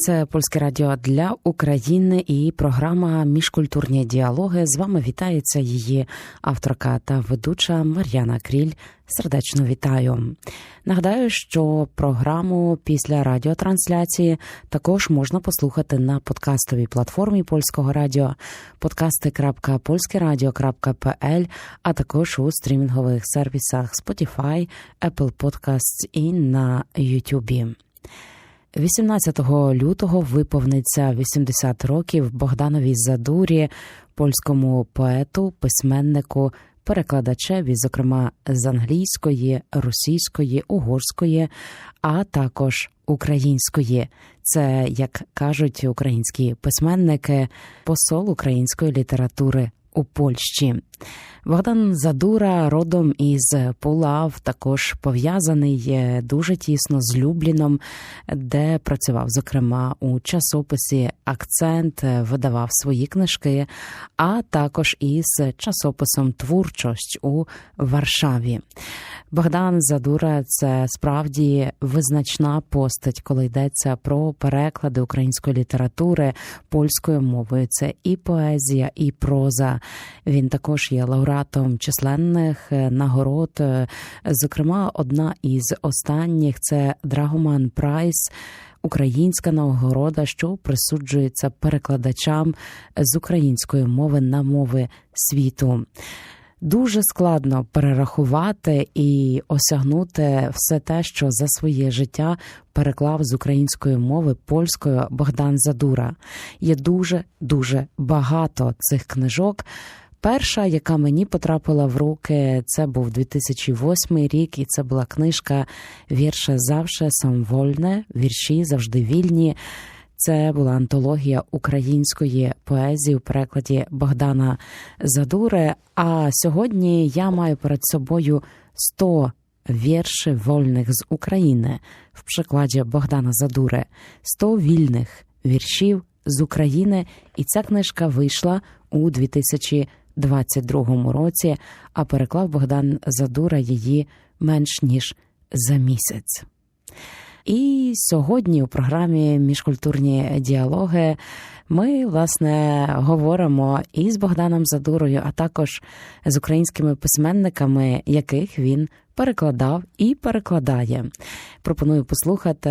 Це польське радіо для України і програма Міжкультурні діалоги. З вами вітається її авторка та ведуча Мар'яна Кріль. Сердечно вітаю. Нагадаю, що програму після радіотрансляції також можна послухати на подкастовій платформі польського радіо podcasty.polskeradio.pl, а також у стрімінгових сервісах Spotify, Apple Podcasts і на YouTube. 18 лютого виповниться 80 років Богданові Задурі, польському поету, письменнику, перекладачеві, зокрема з англійської, російської, угорської, а також української. Це, як кажуть українські письменники, посол української літератури у Польщі. Богдан Задура родом із Пулав, також пов'язаний дуже тісно з Любліном, де працював, зокрема, у часописі Акцент, видавав свої книжки, а також із часописом Творчость у Варшаві. Богдан Задура це справді визначна постать, коли йдеться про переклади української літератури польською мовою. Це і поезія, і проза. Він також є лауреатом численних нагород. Зокрема, одна із останніх це Драгоман Прайс. Українська нагорода, що присуджується перекладачам з української мови на мови світу. Дуже складно перерахувати і осягнути все те, що за своє життя переклав з української мови польською Богдан Задура. Є дуже дуже багато цих книжок. Перша, яка мені потрапила в руки, це був 2008 рік, і це була книжка Вірше завше самвольне, вірші завжди вільні. Це була антологія української поезії у перекладі Богдана Задури. А сьогодні я маю перед собою 100 віршів вольних з України в przykładzie Богдана Задури, 100 вільних віршів з України. І ця книжка вийшла у 2022 році, а переклав Богдан Задура її менш ніж за місяць. І сьогодні у програмі Міжкультурні діалоги ми власне говоримо і з Богданом Задурою, а також з українськими письменниками, яких він перекладав і перекладає. Пропоную послухати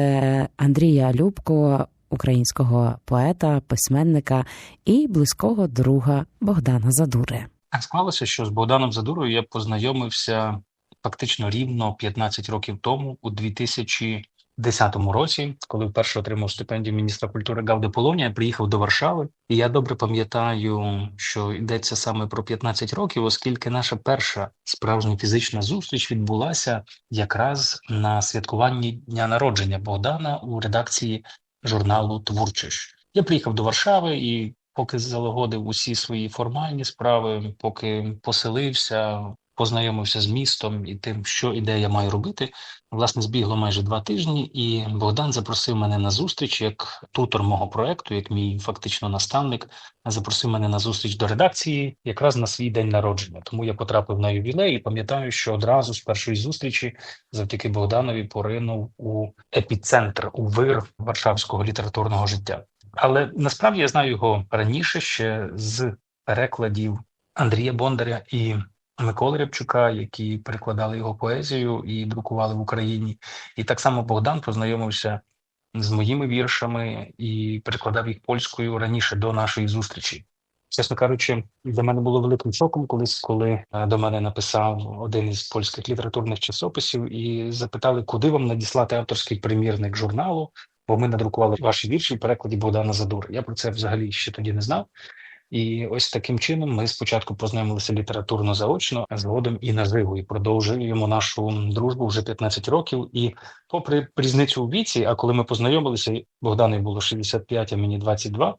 Андрія Любко, українського поета, письменника і близького друга Богдана Задури. Так склалося, що з Богданом Задурою я познайомився фактично рівно 15 років тому, у 2000 2010 році, коли вперше отримав стипендію міністра культури Гавди Полонія, приїхав до Варшави, і я добре пам'ятаю, що йдеться саме про 15 років, оскільки наша перша справжня фізична зустріч відбулася якраз на святкуванні дня народження Богдана у редакції журналу Творчість. Я приїхав до Варшави і. Поки залагодив усі свої формальні справи, поки поселився, познайомився з містом і тим, що і де я маю робити. Власне, збігло майже два тижні, і Богдан запросив мене на зустріч як тутор мого проекту, як мій фактично наставник, запросив мене на зустріч до редакції якраз на свій день народження. Тому я потрапив на ювілей і пам'ятаю, що одразу з першої зустрічі, завдяки Богданові, поринув у епіцентр у вир варшавського літературного життя. Але насправді я знаю його раніше ще з перекладів Андрія Бондаря і Миколи Рябчука, які перекладали його поезію і друкували в Україні. І так само Богдан познайомився з моїми віршами і перекладав їх польською раніше до нашої зустрічі. Чесно кажучи, для мене було великим шоком колись, коли до мене написав один із польських літературних часописів і запитали, куди вам надіслати авторський примірник журналу, бо ми надрукували ваші вірші в перекладі Богдана Задури. Я про це взагалі ще тоді не знав. І ось таким чином ми спочатку познайомилися літературно заочно, а згодом і наживо, і продовжуємо нашу дружбу вже 15 років. І, попри різницю у віці, а коли ми познайомилися, Богдану було 65, а мені 22,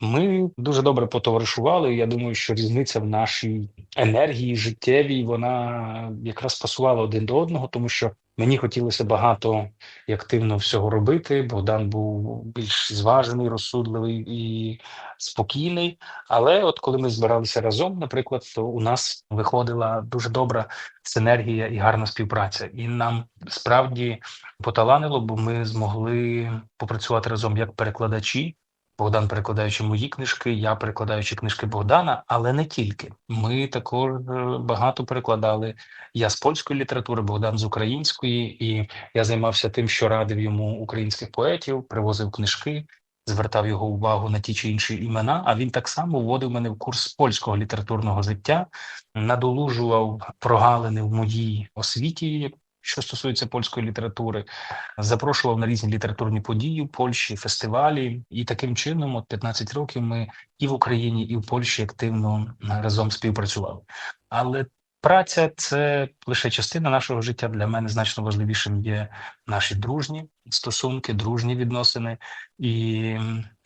ми дуже добре потоваришували. Я думаю, що різниця в нашій енергії життєвій вона якраз пасувала один до одного, тому що Мені хотілося багато і активно всього робити. Богдан був більш зважений, розсудливий і спокійний. Але от коли ми збиралися разом, наприклад, то у нас виходила дуже добра синергія і гарна співпраця. І нам справді поталанило, бо ми змогли попрацювати разом як перекладачі. Богдан перекладаючи мої книжки, я перекладаючи книжки Богдана, але не тільки. Ми також е, багато перекладали. Я з польської літератури, Богдан з української, і я займався тим, що радив йому українських поетів, привозив книжки, звертав його увагу на ті чи інші імена. А він так само вводив мене в курс польського літературного життя, надолужував прогалини в моїй освіті, що стосується польської літератури, запрошував на різні літературні події в Польщі, фестивалі, і таким чином, от 15 років, ми і в Україні, і в Польщі активно разом співпрацювали. Але праця це лише частина нашого життя. Для мене значно важливішим є наші дружні стосунки, дружні відносини і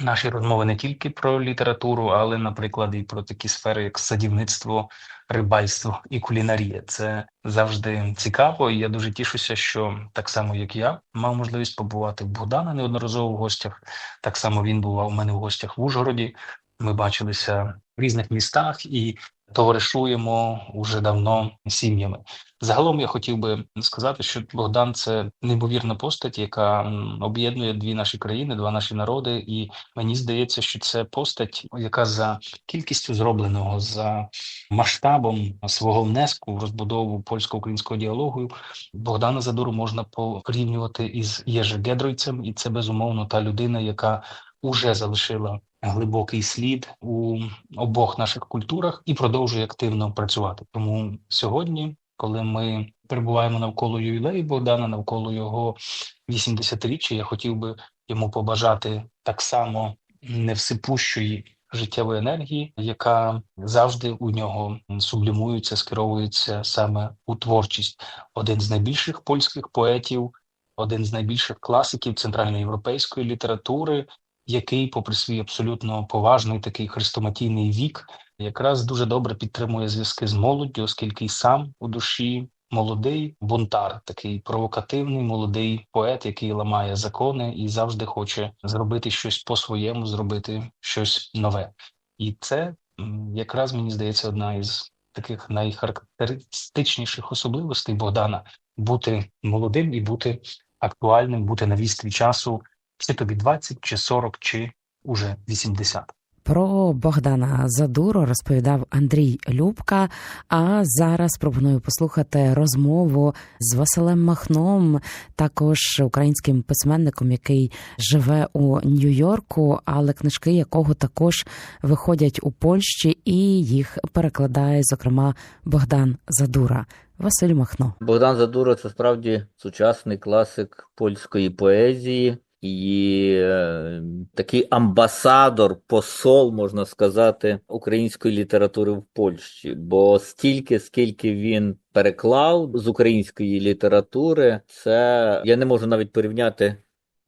наші розмови не тільки про літературу, але, наприклад, і про такі сфери, як садівництво, рибальство і кулінарія. Це завжди цікаво. І я дуже тішуся, що так само як я мав можливість побувати в Богдана неодноразово в гостях. Так само він бував у мене в гостях в Ужгороді. Ми бачилися в різних містах і товаришуємо уже давно сім'ями. Загалом я хотів би сказати, що Богдан це неймовірна постать, яка об'єднує дві наші країни, два наші народи, і мені здається, що це постать, яка за кількістю зробленого за масштабом свого внеску в розбудову польсько-українського діалогу Богдана Задуру можна порівнювати із Єжи Гедройцем, і це безумовно та людина, яка уже залишила глибокий слід у обох наших культурах і продовжує активно працювати. Тому сьогодні, коли ми перебуваємо навколо ювілею Богдана, навколо його 80-річчя, я хотів би йому побажати так само невсипущої життєвої енергії, яка завжди у нього сублімується, скеровується саме у творчість. Один з найбільших польських поетів, один з найбільших класиків центральноєвропейської літератури, який, попри свій абсолютно поважний такий хрестоматійний вік, якраз дуже добре підтримує зв'язки з молоддю, оскільки сам у душі молодий бунтар, такий провокативний молодий поет, який ламає закони і завжди хоче зробити щось по-своєму, зробити щось нове. І це якраз мені здається одна із таких найхарактеристичніших особливостей Богдана бути молодим і бути актуальним, бути на вістрі часу, чи тобі 20, чи 40, чи уже 80. Про Богдана Задуру розповідав Андрій Любка. А зараз пропоную послухати розмову з Василем Махном, також українським письменником, який живе у Нью-Йорку, але книжки якого також виходять у Польщі, і їх перекладає, зокрема, Богдан Задура. Василь Махно. Богдан Задура це справді сучасний класик польської поезії і е, такий амбасадор, посол, можна сказати, української літератури в Польщі. Бо стільки, скільки він переклав з української літератури, це я не можу навіть порівняти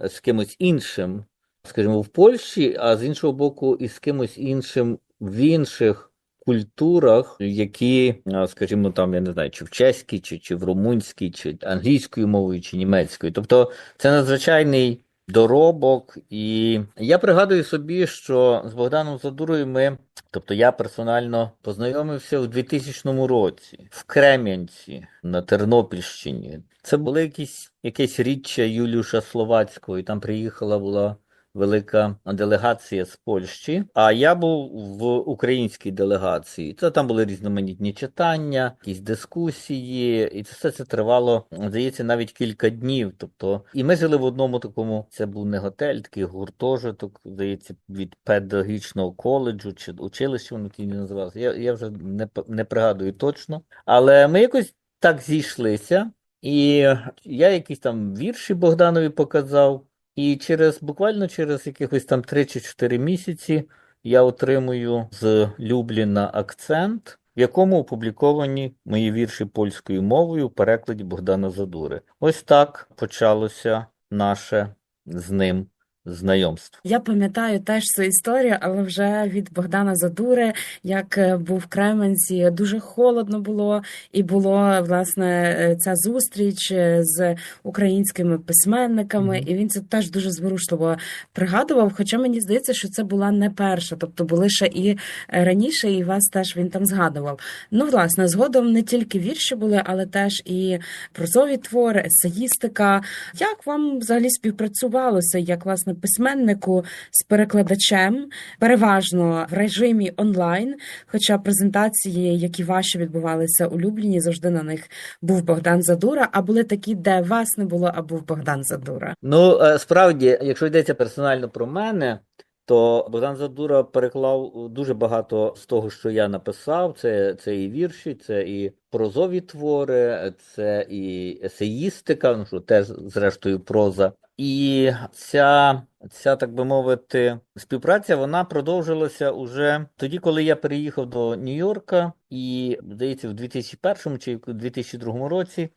з кимось іншим, скажімо, в Польщі, а з іншого боку, і з кимось іншим в інших культурах, які, скажімо, там, я не знаю, чи в чеській, чи, чи в румунській, чи англійською мовою, чи німецькою. Тобто це надзвичайний доробок. І я пригадую собі, що з Богданом Задурою ми, тобто я персонально познайомився у 2000 році в Крем'янці на Тернопільщині. Це було якісь, якесь річчя Юліуша Словацького, і там приїхала була велика делегація з Польщі. А я був в українській делегації. Це там були різноманітні читання, якісь дискусії, і це все це тривало, здається, навіть кілька днів. Тобто, і ми жили в одному такому. Це був не готель, такий гуртожиток, здається, від педагогічного коледжу чи училища воно тоді називалося. Я, я вже не, не пригадую точно. Але ми якось так зійшлися. І я якісь там вірші Богданові показав. І через буквально через якихось там 3 чи 4 місяці я отримую з Любліна акцент, в якому опубліковані мої вірші польською мовою в перекладі Богдана Задури. Ось так почалося наше з ним знайомств. Я пам'ятаю теж цю історію, але вже від Богдана Задури, як е, був в Кременці, дуже холодно було, і було власне е, ця зустріч е, з українськими письменниками, Мгм. і він це теж дуже зворушливо пригадував. Хоча мені здається, що це була не перша, тобто були ще і раніше, і вас теж він там згадував. Ну, власне, згодом не тільки вірші були, але теж і прозові твори, есеїстика. Як вам взагалі співпрацювалося, як власне письменнику з перекладачем, переважно в режимі онлайн? Хоча презентації, які ваші відбувалися у Любліні, завжди на них був Богдан Задура, а були такі, де вас не було, а був Богдан Задура. Ну, е, справді, якщо йдеться персонально про мене, то Богдан Задура переклав дуже багато з того, що я написав. Це, це і вірші, це і прозові твори, це і есеїстика, ну що теж, зрештою, проза. І ця, ця, так би мовити, співпраця вона продовжилася уже тоді, коли я переїхав до Нью-Йорка, і, здається, в 2001 чи в 2002 році.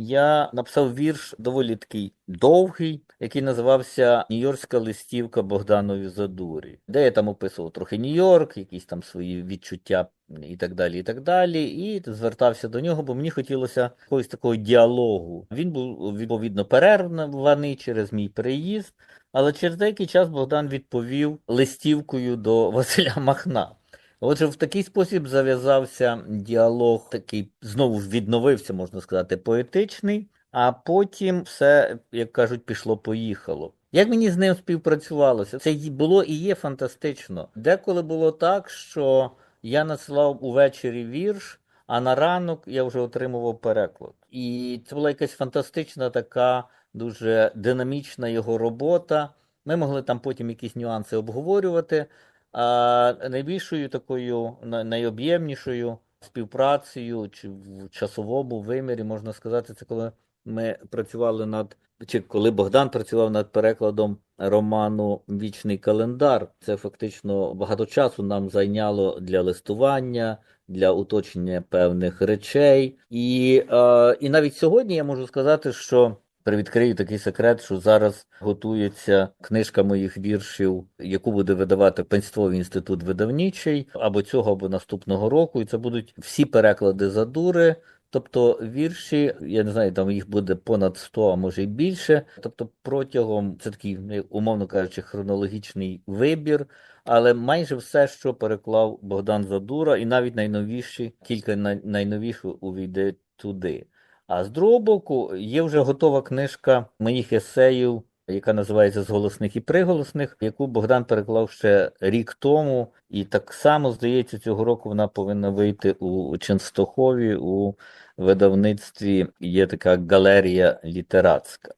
Я написав вірш доволі такий довгий, який називався Нью-Йоркська листівка Богданові Задурі, де я там описував трохи Нью-Йорк, якісь там свої відчуття і так далі, і так далі. І звертався до нього, бо мені хотілося якогось такого діалогу. Він був відповідно перерваний через мій переїзд, але через деякий час Богдан відповів листівкою до Василя Махна. Отже, в такий спосіб зав'язався діалог, такий знову відновився, можна сказати, поетичний, а потім все, як кажуть, пішло-поїхало. Як мені з ним співпрацювалося? Це було і є фантастично. Деколи було так, що я надсилав увечері вірш, а на ранок я вже отримував переклад. І це була якась фантастична така дуже динамічна його робота. Ми могли там потім якісь нюанси обговорювати. А найбільшою такою найоб'ємнішою співпрацею чи в часовому вимірі можна сказати, це коли ми працювали над чи коли Богдан працював над перекладом роману Вічний календар. Це фактично багато часу нам зайняло для листування, для уточнення певних речей. І, е, і навіть сьогодні я можу сказати, що Привідкрию такий секрет, що зараз готується книжка моїх віршів, яку буде видавати Пенствовий інститут видавничий або цього, або наступного року. І це будуть всі переклади задури. Тобто вірші, я не знаю, там їх буде понад 100, а може й більше. Тобто, протягом це такий, умовно кажучи, хронологічний вибір. Але майже все, що переклав Богдан Задура, і навіть найновіші, кілька най- найновіших увійде туди. А з другого боку, є вже готова книжка моїх есеїв, яка називається З голосних і приголосних, яку Богдан переклав ще рік тому. І так само, здається, цього року вона повинна вийти у Ченстохові у видавництві. Є така галерія літератська.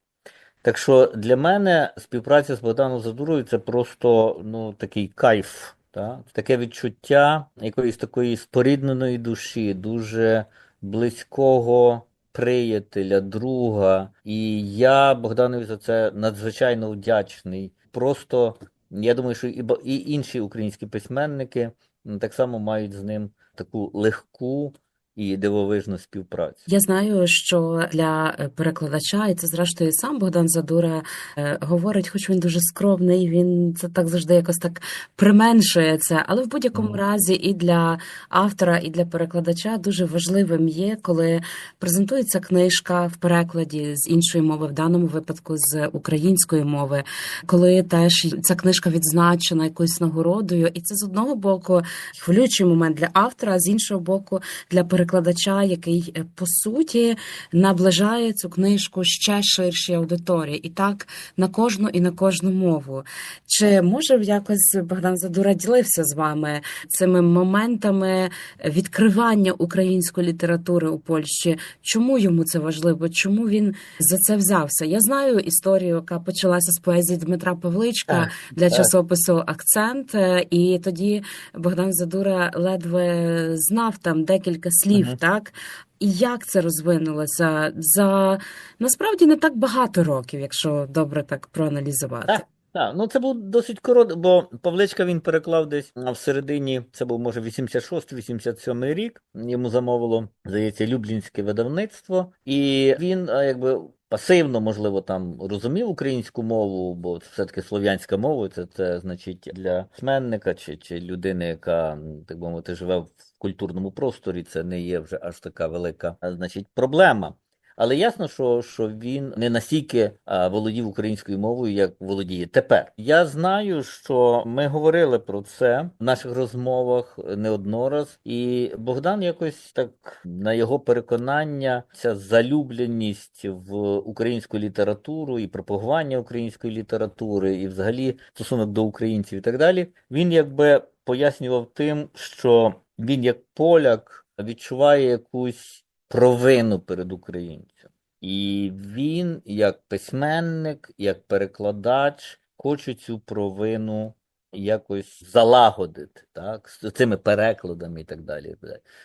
Так що для мене співпраця з Богданом Задурою це просто ну, такий кайф. Та? Таке відчуття якоїсь такої спорідненої душі, дуже близького приятеля, друга. І я Богданові за це надзвичайно вдячний. Просто я думаю, що і, і інші українські письменники так само мають з ним таку легку і дивовижну співпрацю. Я знаю, що для е, перекладача, і це зрештою сам Богдан Задура е, говорить, хоч він дуже скромний, він це так завжди якось так применшує це. Але в будь-якому Мгм. разі і для автора, і для перекладача дуже важливим є, коли презентується книжка в перекладі з іншої мови, в даному випадку з української мови, коли теж ця книжка відзначена якоюсь нагородою, і це з одного боку хвилюючий момент для автора, а з іншого боку для перекладача, який е, по суті наближає цю книжку ще ширшій аудиторії, і так на кожну і на кожну мову. Чи може якось Богдан Задура ділився з вами цими моментами відкривання української літератури у Польщі? Чому йому це важливо? Чому він за це взявся? Я знаю історію, яка почалася з поезії Дмитра Павличка Так, для так. часопису Акцент, е, і тоді Богдан Задура ледве знав там декілька слів, Мгм. так? І як це розвинулося за насправді не так багато років, якщо добре так проаналізувати. Так. Так, ну це був досить коротко, бо Павличка він переклав десь в середині, це був може 86-87 рік. Йому замовило, здається, Люблінське видавництво, і він якби пасивно, можливо, там розумів українську мову, бо все-таки слов'янська мова, це, це значить для письменника чи, чи людини, яка, так би мовити, живе в культурному просторі, це не є вже аж така велика, значить, проблема. Але ясно, що, що він не настільки а, володів українською мовою, як володіє тепер. Я знаю, що ми говорили про це в наших розмовах не однораз, і Богдан якось так на його переконання, ця залюбленість в українську літературу і пропагування української літератури, і взагалі стосунок до українців і так далі. Він якби пояснював тим, що він як поляк відчуває якусь провину перед українцем. І він, як письменник, як перекладач, хоче цю провину якось залагодити, так, з цими перекладами і так далі.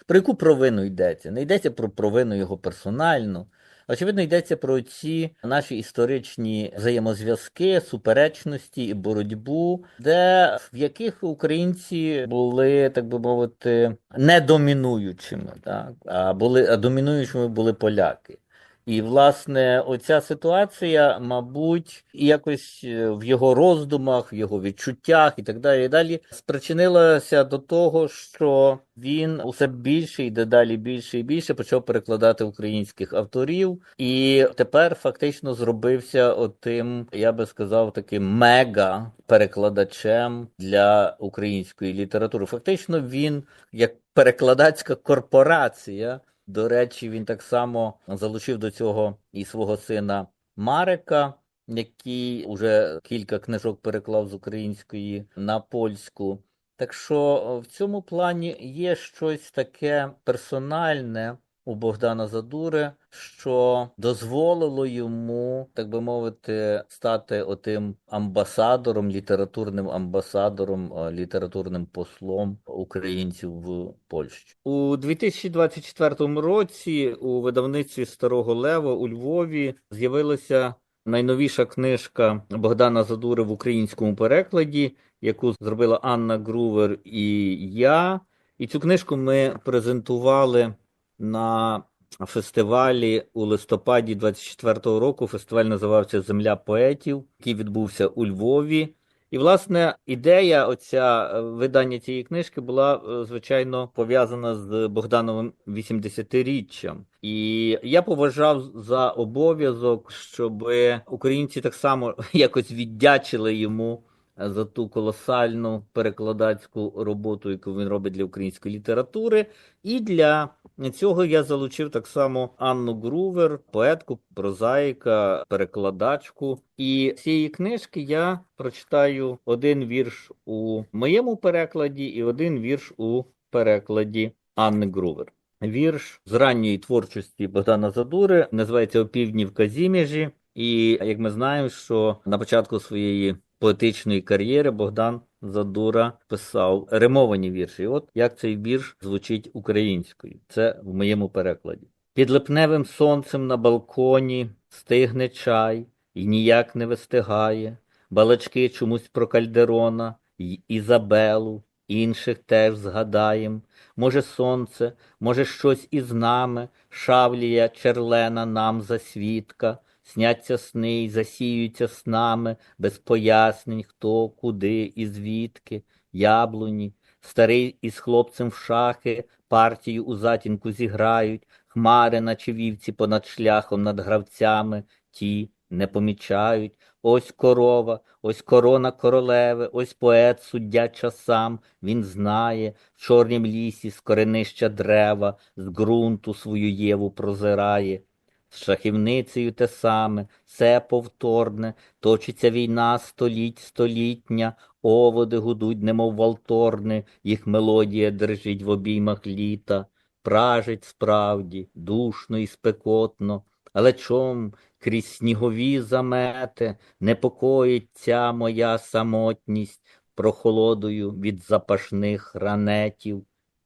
Про яку провину йдеться? Не йдеться про провину його персональну. Очевидно, йдеться про ці наші історичні взаємозв'язки, суперечності і боротьбу, де в яких українці були, так би мовити, не домінуючими, так, а були а домінуючими були поляки. І, власне, оця ситуація, мабуть, якось е, в його роздумах, в його відчуттях і так далі, і далі спричинилася до того, що він усе більше і дедалі більше і більше почав перекладати українських авторів, і тепер фактично зробився отим, я би сказав, таким мега перекладачем для української літератури. Фактично, він як перекладацька корпорація. До речі, він так само залучив до цього і свого сина Марика, який уже кілька книжок переклав з української на польську. Так що в цьому плані є щось таке персональне у Богдана Задури, що дозволило йому, так би мовити, стати отим амбасадором, літературним амбасадором, літературним послом українців в Польщі. У 2024 році у видавництві Старого Лева у Львові з'явилася найновіша книжка Богдана Задури в українському перекладі, яку зробила Анна Грувер і я. І цю книжку ми презентували на фестивалі у листопаді 24-го року. Фестиваль називався Земля поетів, який відбувся у Львові. І, власне, ідея оця е, видання цієї книжки була, е, звичайно, пов'язана з Богдановим 80-річчям. І я поважав за обов'язок, щоб українці так само якось віддячили йому за ту колосальну перекладацьку роботу, яку він робить для української літератури, і для цього я залучив так само Анну Грувер, поетку, прозаїка, перекладачку. І з цієї книжки я прочитаю один вірш у моєму перекладі і один вірш у перекладі Анни Грувер. Вірш з ранньої творчості Богдана Задури називається «Опівдні в Казіміжі. І як ми знаємо, що на початку своєї поетичної кар'єри Богдан Задура писав римовані вірші. І от як цей вірш звучить українською. Це в моєму перекладі. Під липневим сонцем на балконі стигне чай і ніяк не вистигає. Балачки чомусь про Кальдерона й Ізабелу, інших теж згадаєм. Може, сонце, може, щось із нами, шавлія черлена нам засвідка. Сняться сни й засіються снами, без пояснень, хто, куди і звідки, яблуні, старий із хлопцем в шахи, партію у затінку зіграють, хмари, наче вівці понад шляхом, над гравцями, ті не помічають. Ось корова, ось корона королеви, ось поет, суддя часам, він знає, в чорнім лісі з коренища дерева, з ґрунту свою єву прозирає. З шахівницею те саме, все повторне, точиться війна століть столітня, оводи гудуть, немов валторни, їх мелодія дрижить в обіймах літа, пражить справді, душно і спекотно, але чом крізь снігові замети непокоїть ця моя самотність прохолодою від запашних ранетів,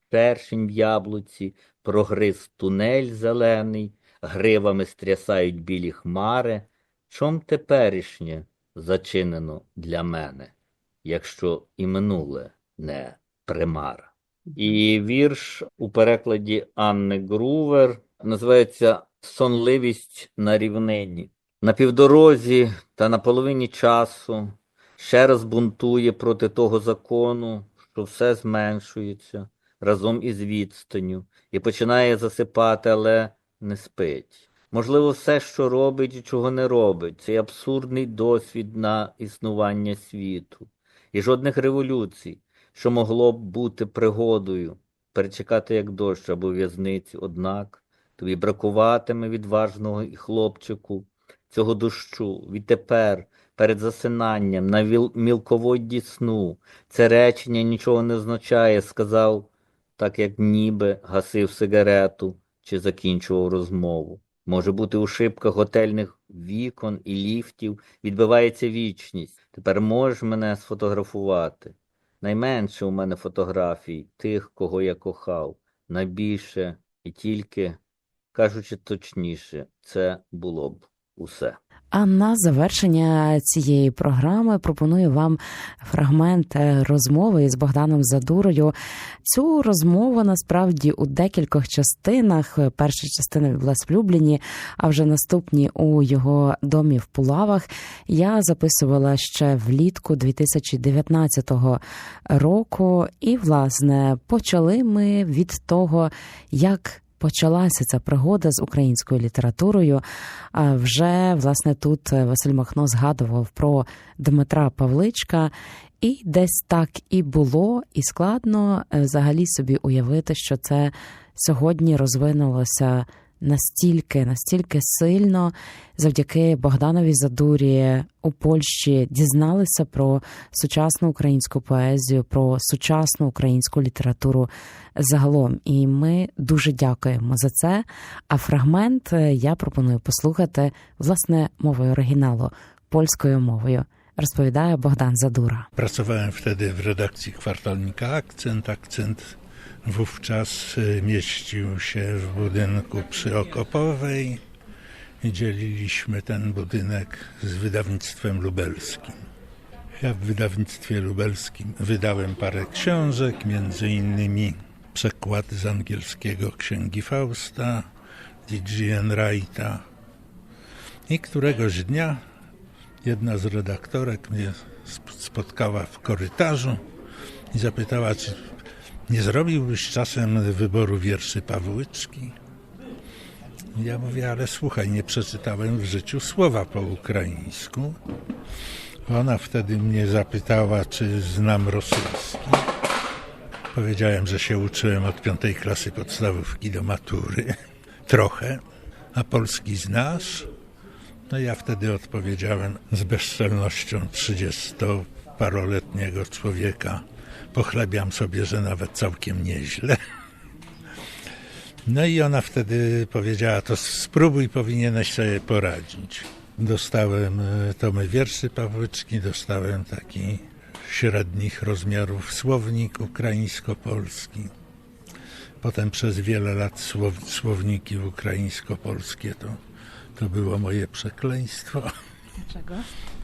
першень в яблуці прогриз тунель зелений, гривами стрясають білі хмари. Чом теперішнє зачинено для мене, якщо і минуле не примара? І вірш у перекладі Анни Грувер називається Сонливість на рівнині. на півдорозі та на половині часу ще раз бунтує проти того закону, що все зменшується разом із відстанню і починає засипати, але не спить. Можливо, все, що робить і чого не робить, це абсурдний досвід на існування світу і жодних революцій, що могло б бути пригодою, перечекати як дощ або в'язниці, однак тобі бракуватиме відважного і хлопчику цього дощу відтепер перед засинанням на мілководді сну. Це речення нічого не означає, сказав, так як ніби гасив сигарету чи закінчував розмову. Може бути, у шибках готельних вікон і ліфтів відбивається вічність. Тепер можеш мене сфотографувати. Найменше у мене фотографій тих, кого я кохав. Найбільше і тільки, кажучи точніше, це було б усе. А на завершення цієї програми пропоную вам фрагмент е, розмови із Богданом Задурою. Цю розмову насправді у декількох частинах. Перша частина в Любліні, а вже наступні у його домі в Пулавах. Я записувала ще влітку 2019 року. І, власне, почали ми від того, як почалася ця пригода з українською літературою. Вже власне тут Василь Махно згадував про Дмитра Павличка, і десь так і було, і складно е, взагалі собі уявити, що це сьогодні розвинулося настільки, настільки сильно, завдяки Богданові Задурі у Польщі дізналися про сучасну українську поезію, про сучасну українську літературу загалом. І ми дуже дякуємо за це. А фрагмент е, я пропоную послухати власне мовою оригіналу, польською мовою. Розповідає Богдан Задура. Pracowałem wtedy w redakcji kwartalnika Akcent. Akcent wówczas y, mieścił się w budynku przy Okopowej dzieliliśmy ten budynek z wydawnictwem lubelskim. Ja w wydawnictwie lubelskim wydałem parę książek, między innymi przekład z angielskiego Księgi Fausta, D.G.N. Wrighta. I któregoś dnia jedna z redaktorek mnie sp- spotkała w korytarzu i zapytała, czy nie zrobiłbyś czasem wyboru wierszy Pawłyczki? Ja mówię, ale słuchaj, nie przeczytałem w życiu słowa po ukraińsku. Ona wtedy mnie zapytała, czy znam rosyjski. Powiedziałem, że się uczyłem od piątej klasy podstawówki do matury. Trochę. A polski znasz? No ja wtedy odpowiedziałem z bezczelnością trzydziestoparoletniego człowieka. Pochlebiam sobie, że nawet całkiem nieźle. No i ona wtedy powiedziała, to spróbuj, powinieneś sobie poradzić. Dostałem e, tomy wierszy Pawłyczki, dostałem taki średnich rozmiarów słownik ukraińsko-polski. Potem przez wiele lat słow, słowniki ukraińsko-polskie to, to było moje przekleństwo. Dlaczego?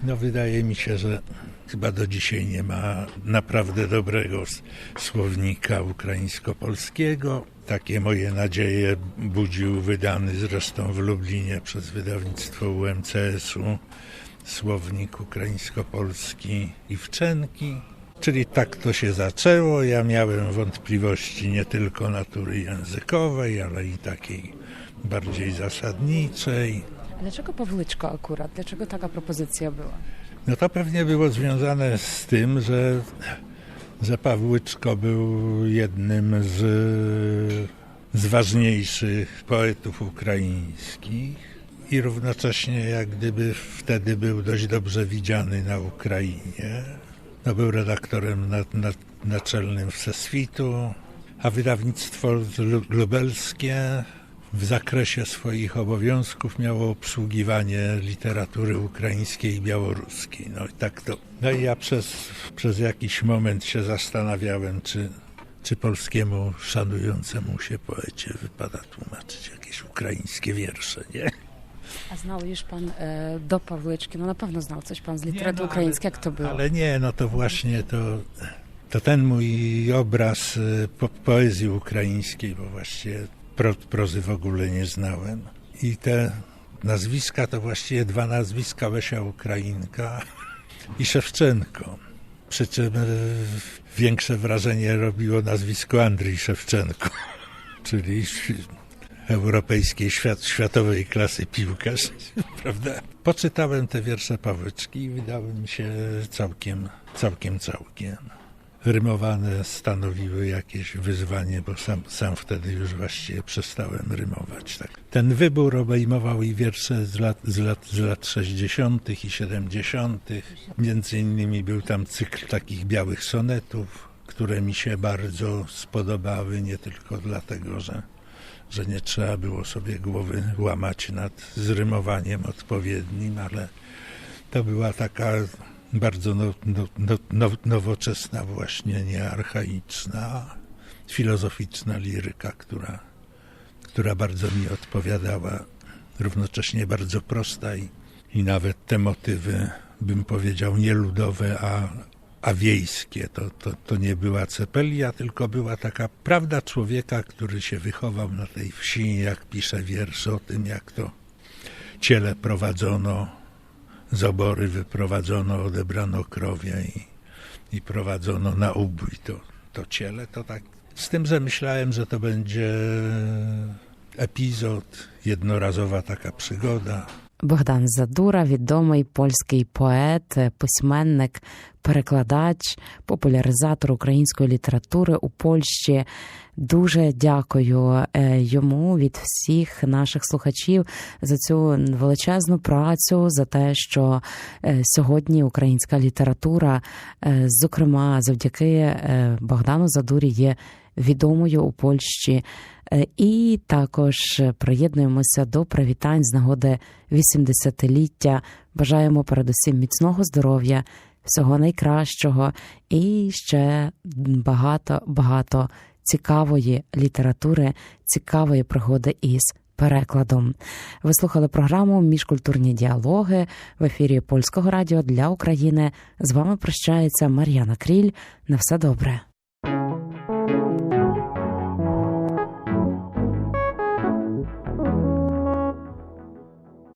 No wydaje mi się, że chyba do dzisiaj nie ma naprawdę dobrego słownika ukraińsko-polskiego. Takie moje nadzieje budził wydany zresztą w Lublinie przez wydawnictwo UMCS-u słownik ukraińsko-polski Iwczenki. Czyli tak to się zaczęło. Ja miałem wątpliwości nie tylko natury językowej, ale i takiej bardziej zasadniczej. Dlaczego Pawłyczko akurat? Dlaczego taka propozycja była? No to pewnie było związane z tym, że, że Pawłyczko był jednym z, z ważniejszych poetów ukraińskich i równocześnie jak gdyby wtedy był dość dobrze widziany na Ukrainie. No, był redaktorem na, na, naczelnym Wseswitu, a wydawnictwo lu- lubelskie w zakresie swoich obowiązków miało obsługiwanie literatury ukraińskiej i białoruskiej. No i tak to. No i ja przez, przez jakiś moment się zastanawiałem, czy, czy polskiemu szanującemu się poecie wypada tłumaczyć jakieś ukraińskie wiersze, nie? A znał już pan e, do Pawłyczki? No na pewno znał coś pan z literatury no, ukraińskiej. Jak to było? Ale nie, no to właśnie to, to ten mój obraz y, po, poezji ukraińskiej, bo właściwie pro, prozy w ogóle nie znałem. I te nazwiska to właściwie dwa nazwiska Lesia Ukrainka i Szewczenko. Przy czym e, większe wrażenie robiło nazwisko Andrii Szewczenko, czyli europejskiej, świat, światowej klasy piłkarz, prawda? Poczytałem te wiersze Pawłyczki i wydały mi się całkiem, całkiem, całkiem. Rymowane stanowiły jakieś wyzwanie, bo sam, sam wtedy już właściwie przestałem rymować. Tak. Ten wybór obejmował i wiersze z lat, z lat, z lat 60. i 70. Między innymi był tam cykl takich białych sonetów, które mi się bardzo spodobały, nie tylko dlatego, że że nie trzeba było sobie głowy łamać nad zrymowaniem odpowiednim, ale to była taka bardzo no, no, no, no, nowoczesna, właśnie nie archaiczna, filozoficzna liryka, która, która bardzo mi odpowiadała, równocześnie bardzo prosta i, i nawet te motywy, bym powiedział, nie ludowe, a, a wiejskie. To, to, to nie była cepelia, tylko była taka prawda człowieka, który się wychował na tej wsi, jak pisze wiersz o tym, jak to ciele prowadzono, z obory wyprowadzono, odebrano krowie i, i prowadzono na ubój to, to ciele. To tak, z tym, że myślałem, że to będzie епізод, jednorazowa taka przygoda. Богдан Задура, відомий польський поет, письменник, перекладач, популяризатор української літератури у Польщі. Дуже дякую е, йому від всіх наших слухачів за цю величезну працю, за те, що е, сьогодні українська література, е, зокрема завдяки Богдану Задурі, є відомою у Польщі. І також приєднуємося до привітань з нагоди 80-ліття. Бажаємо передусім міцного здоров'я, всього найкращого і ще багато багато цікавої літератури, цікавої пригоди із перекладом. Ви слухали програму Міжкультурні діалоги в ефірі Польського радіо для України. З вами прощається Мар'яна Кріль. На все добре.